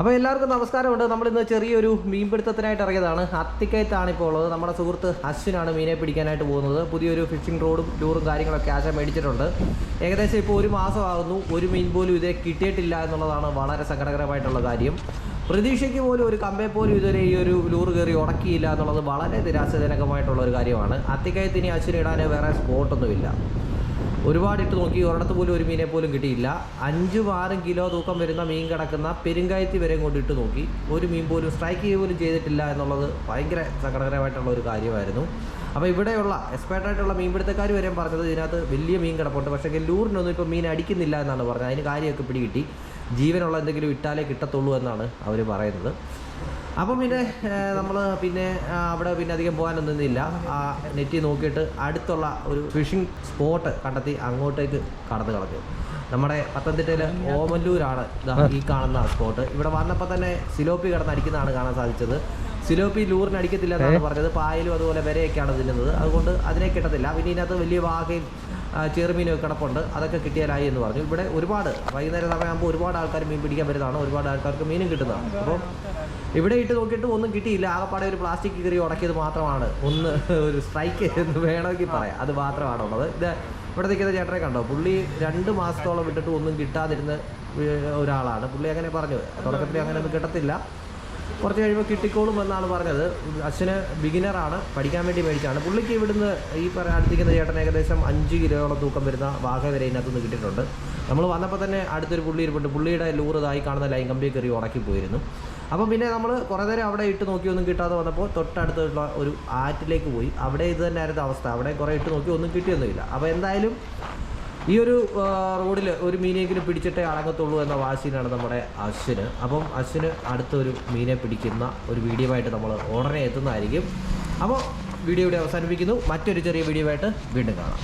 അപ്പോൾ എല്ലാവർക്കും നമസ്കാരമുണ്ട്. നമ്മളിന്ന് ചെറിയൊരു മീൻപിടുത്തത്തിനായിട്ട് ഇറങ്ങിയതാണ്. അത്തിക്കയത്താണ് ഇപ്പോൾ ഉള്ളത്. നമ്മുടെ സുഹൃത്ത് അശ്വിനാണ് മീനെ പിടിക്കാനായിട്ട് പോകുന്നത്. പുതിയൊരു ഫിഷിംഗ് റോഡും ടൂറും കാര്യങ്ങളൊക്കെ ആശ മേടിച്ചിട്ടുണ്ട്. ഏകദേശം ഇപ്പോൾ ഒരു മാസമാകുന്നു. ഒരു മീൻ പോലും ഇതേ കിട്ടിയിട്ടില്ല എന്നുള്ളതാണ് വളരെ സങ്കടകരമായിട്ടുള്ള കാര്യം. പ്രതീക്ഷയ്ക്ക് പോലും ഒരു കമ്പേ പോലും ഇതുവരെ ഈ ഒരു ലൂറ് കയറി ഉടക്കിയില്ല എന്നുള്ളത് വളരെ നിരാശാജനകമായിട്ടുള്ള ഒരു കാര്യമാണ്. അത്തിക്കയത്തിന് അശ്വിനിടാൻ വേറെ സ്പോട്ടൊന്നുമില്ല ഒരുപാട് ഇട്ട് നോക്കി ഒരിടത്ത് പോലും ഒരു മീനെ പോലും കിട്ടിയില്ല. അഞ്ചും ആറും കിലോ തൂക്കം വരുന്ന മീൻ കിടക്കുന്ന പെരുങ്കായത്തി വരെ കൊണ്ട് ഇട്ട് നോക്കി. ഒരു മീൻ പോലും സ്ട്രൈക്ക് ചെയ്യുക പോലും ചെയ്തിട്ടില്ല എന്നുള്ളത് ഭയങ്കര സങ്കടകരമായിട്ടുള്ള ഒരു കാര്യമായിരുന്നു. അപ്പോൾ ഇവിടെയുള്ള എക്സ്പേർട്ട് ആയിട്ടുള്ള മീൻപിടുത്തക്കാർ വരെ പറഞ്ഞത് ഇതിനകത്ത് വലിയ മീൻ കിടപ്പുണ്ട്. പക്ഷേ ലൂറിനൊന്നും ഇപ്പോൾ മീൻ അടിക്കുന്നില്ല എന്നാണ് പറഞ്ഞത്. അതിന് കാര്യമൊക്കെ പിടികിട്ടി. ജീവനുള്ള എന്തെങ്കിലും ഇട്ടാലേ കിട്ടത്തുള്ളൂ എന്നാണ് അവർ പറയുന്നത്. അപ്പം പിന്നെ നമ്മൾ പിന്നെ അവിടെ പിന്നെ അധികം പോകാനൊന്നുമില്ല ആ നെറ്റിൽ നോക്കിയിട്ട് അടുത്തുള്ള ഒരു ഫിഷിംഗ് സ്പോട്ട് കണ്ടെത്തി അങ്ങോട്ടേക്ക് കടന്നു കളഞ്ഞു. നമ്മുടെ പത്തനംതിട്ടയിലെ ഓമല്ലൂരാണ് ഈ കാണുന്ന സ്പോട്ട് ഇവിടെ വന്നപ്പോൾ തന്നെ സിലോപ്പി കിടന്ന് അടിക്കുന്നതാണ് കാണാൻ സാധിച്ചത്. സിലോപ്പി ലൂറിന് അടിക്കത്തില്ല എന്നാണ് പറഞ്ഞത്. പായലും അതുപോലെ വരെയൊക്കെയാണ് തിന്നുന്നത്. അതുകൊണ്ട് അതിനെ കിട്ടത്തില്ല. പിന്നെ ഇതിനകത്ത് വലിയ വാകയും ആ, ചെറുമീനും ഒക്കെ കിടപ്പുണ്ട്. അതൊക്കെ കിട്ടിയാലായി എന്ന് പറഞ്ഞു. ഇവിടെ ഒരുപാട് വൈകുന്നേരം സമയമാകുമ്പോൾ ഒരുപാട് ആൾക്കാർ മീൻ പിടിക്കാൻ വരുന്നതാണ്. ഒരുപാട് ആൾക്കാർക്ക് മീനും കിട്ടുന്നതാണ്. അപ്പോൾ ഇവിടെ ഇട്ട് നോക്കിയിട്ട് ഒന്നും കിട്ടിയില്ല. ആകപ്പാടെ ഒരു പ്ലാസ്റ്റിക് കീറി ഉടക്കിയത് മാത്രമാണ്. ഒന്ന് ഒരു സ്ട്രൈക്ക് എന്ന് വേണമെങ്കിൽ പറയാം. അത് മാത്രമാണ് ഉള്ളത്. ഇത് ഇവിടെ നിൽക്കുന്ന ചേട്ടനെ കണ്ടോ? പുള്ളി രണ്ട് മാസത്തോളം വിട്ടിട്ട് ഒന്നും കിട്ടാതിരുന്ന ഒരാളാണ്. പുള്ളി അങ്ങനെ പറഞ്ഞു. തുടക്കത്തിൽ അങ്ങനെ ഒന്നും കിട്ടത്തില്ല. കുറച്ച് കഴിയുമ്പോൾ കിട്ടിക്കോളും എന്നാണ് പറഞ്ഞത്. അച്ഛന് ബിഗിനറാണ് പഠിക്കാൻ വേണ്ടി മേടിച്ചാണ്. പുള്ളിക്ക് ഇവിടുന്ന് ഈ അടുത്തിരിക്കുന്ന ചേട്ടൻ ഏകദേശം അഞ്ച് കിലോയോളം തൂക്കം വരുന്ന വാഹ വരെ ഇതിനകത്തുനിന്ന് കിട്ടിയിട്ടുണ്ട്. നമ്മൾ വന്നപ്പോൾ തന്നെ അടുത്തൊരു പുള്ളി ഇരിപ്പുണ്ട്. പുള്ളിയുടെ ലൂറ് ഇതായി കാണുന്ന കമ്പി കയറി ഉടക്കി പോയിരുന്നു. അപ്പം പിന്നെ നമ്മൾ കുറേ നേരം അവിടെ ഇട്ട് നോക്കിയൊന്നും കിട്ടാതെ വന്നപ്പോൾ തൊട്ടടുത്തുള്ള ഒരു ആറ്റിലേക്ക് പോയി. അവിടെ ഇത് തന്നെയായിരുന്നു അവസ്ഥ. അവിടെ കുറേ ഇട്ട് നോക്കി ഒന്നും കിട്ടിയൊന്നുമില്ല. അപ്പോൾ എന്തായാലും ഈ ഒരു റോഡിൽ ഒരു മീനെങ്കിലും പിടിച്ചിട്ടേ അടങ്ങത്തുള്ളൂ എന്ന വാശിയിലാണ് നമ്മുടെ അശ്വിന്. അപ്പം അശ്വിന് അടുത്തൊരു മീനെ പിടിക്കുന്ന ഒരു വീഡിയോ ആയിട്ട് നമ്മൾ ഉടനെ എത്തുന്നതായിരിക്കും. അപ്പോൾ വീഡിയോ ഇവിടെ അവസാനിപ്പിക്കുന്നു. മറ്റൊരു ചെറിയ വീഡിയോ ആയിട്ട് വീണ്ടും കാണാം.